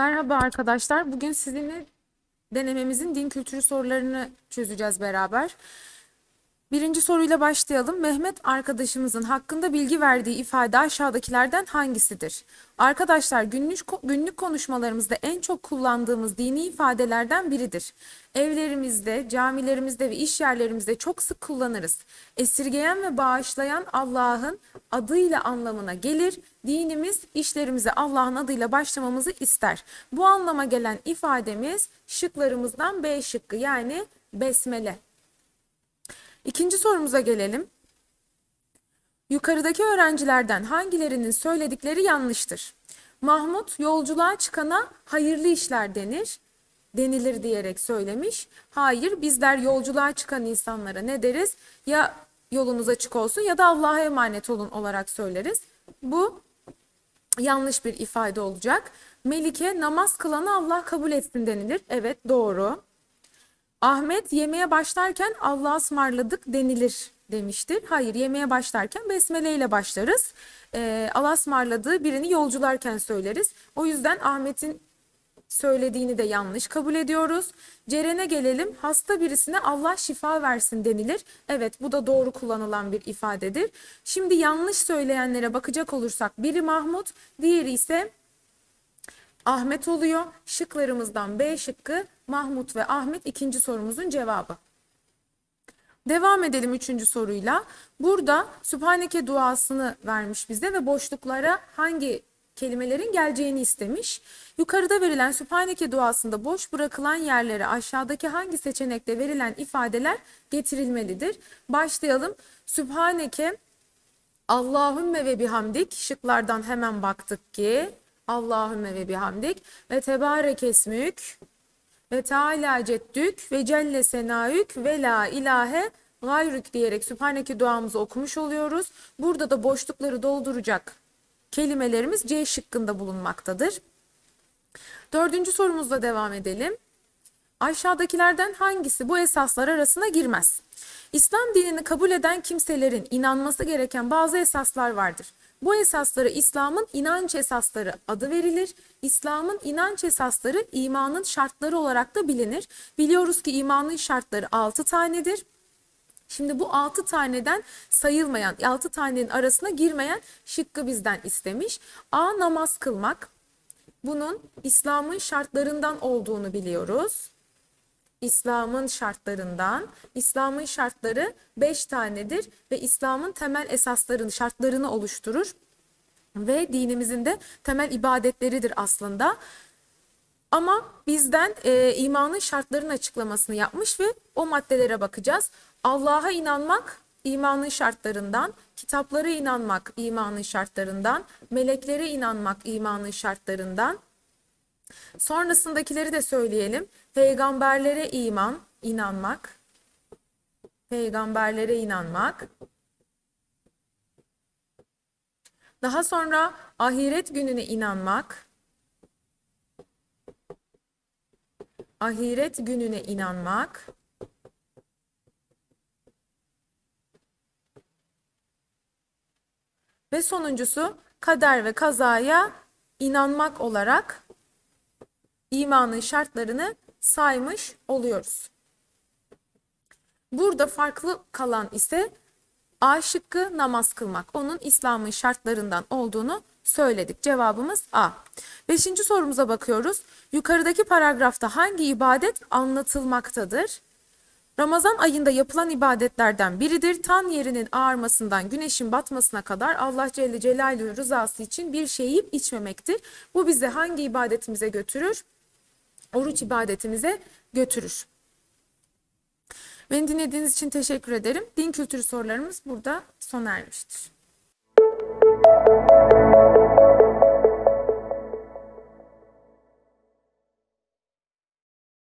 Merhaba arkadaşlar. Bugün sizinle denememizin din kültürü sorularını çözeceğiz beraber. Birinci soruyla başlayalım. Mehmet arkadaşımızın hakkında bilgi verdiği ifade aşağıdakilerden hangisidir? Arkadaşlar günlük günlük konuşmalarımızda en çok kullandığımız dini ifadelerden biridir. Evlerimizde, camilerimizde ve iş yerlerimizde çok sık kullanırız. Esirgeyen ve bağışlayan Allah'ın adıyla anlamına gelir. Dinimiz işlerimize Allah'ın adıyla başlamamızı ister. Bu anlama gelen ifademiz şıklarımızdan B şıkkı yani besmele. İkinci sorumuza gelelim. Yukarıdaki öğrencilerden hangilerinin söyledikleri yanlıştır? Mahmut yolculuğa çıkana hayırlı işler denir, denilir diyerek söylemiş. Hayır, bizler yolculuğa çıkan insanlara ne deriz? Ya yolunuz açık olsun ya da Allah'a emanet olun olarak söyleriz. Bu yanlış bir ifade olacak. Melike namaz kılanı Allah kabul etsin denilir. Evet doğru. Ahmet yemeğe başlarken Allah'a ısmarladık denilir demiştir. Hayır yemeğe başlarken besmele ile başlarız. Ee, Allah'a ısmarladığı birini yolcularken söyleriz. O yüzden Ahmet'in söylediğini de yanlış kabul ediyoruz. Ceren'e gelelim. Hasta birisine Allah şifa versin denilir. Evet bu da doğru kullanılan bir ifadedir. Şimdi yanlış söyleyenlere bakacak olursak biri Mahmut, diğeri ise Ahmet oluyor. Şıklarımızdan B şıkkı Mahmut ve Ahmet ikinci sorumuzun cevabı. Devam edelim üçüncü soruyla. Burada Sübhaneke duasını vermiş bize ve boşluklara hangi kelimelerin geleceğini istemiş. Yukarıda verilen Sübhaneke duasında boş bırakılan yerlere aşağıdaki hangi seçenekte verilen ifadeler getirilmelidir? Başlayalım. Sübhaneke Allahümme ve bihamdik şıklardan hemen baktık ki Allahümme ve bihamdik ve tebarek esmük ve teala ceddük ve celle senaük ve la ilahe gayrük diyerek Sübhaneke duamızı okumuş oluyoruz. Burada da boşlukları dolduracak kelimelerimiz C şıkkında bulunmaktadır. Dördüncü sorumuzla devam edelim. Aşağıdakilerden hangisi bu esaslar arasına girmez? İslam dinini kabul eden kimselerin inanması gereken bazı esaslar vardır. Bu esaslara İslam'ın inanç esasları adı verilir. İslam'ın inanç esasları imanın şartları olarak da bilinir. Biliyoruz ki imanın şartları 6 tanedir. Şimdi bu 6 taneden sayılmayan, 6 tanenin arasına girmeyen şıkkı bizden istemiş. A. Namaz kılmak. Bunun İslam'ın şartlarından olduğunu biliyoruz. İslam'ın şartlarından. İslam'ın şartları beş tanedir ve İslam'ın temel esaslarını, şartlarını oluşturur. Ve dinimizin de temel ibadetleridir aslında. Ama bizden e, imanın şartlarının açıklamasını yapmış ve o maddelere bakacağız. Allah'a inanmak imanın şartlarından, kitaplara inanmak imanın şartlarından, meleklere inanmak imanın şartlarından, Sonrasındakileri de söyleyelim. Peygamberlere iman, inanmak. Peygamberlere inanmak. Daha sonra ahiret gününe inanmak. Ahiret gününe inanmak. Ve sonuncusu kader ve kazaya inanmak olarak imanın şartlarını saymış oluyoruz. Burada farklı kalan ise A şıkkı namaz kılmak. Onun İslam'ın şartlarından olduğunu söyledik. Cevabımız A. Beşinci sorumuza bakıyoruz. Yukarıdaki paragrafta hangi ibadet anlatılmaktadır? Ramazan ayında yapılan ibadetlerden biridir. Tan yerinin ağarmasından güneşin batmasına kadar Allah Celle Celaluhu rızası için bir şey yiyip içmemektir. Bu bizi hangi ibadetimize götürür? Oruç ibadetimize götürür. Beni dinlediğiniz için teşekkür ederim. Din kültürü sorularımız burada sona ermiştir.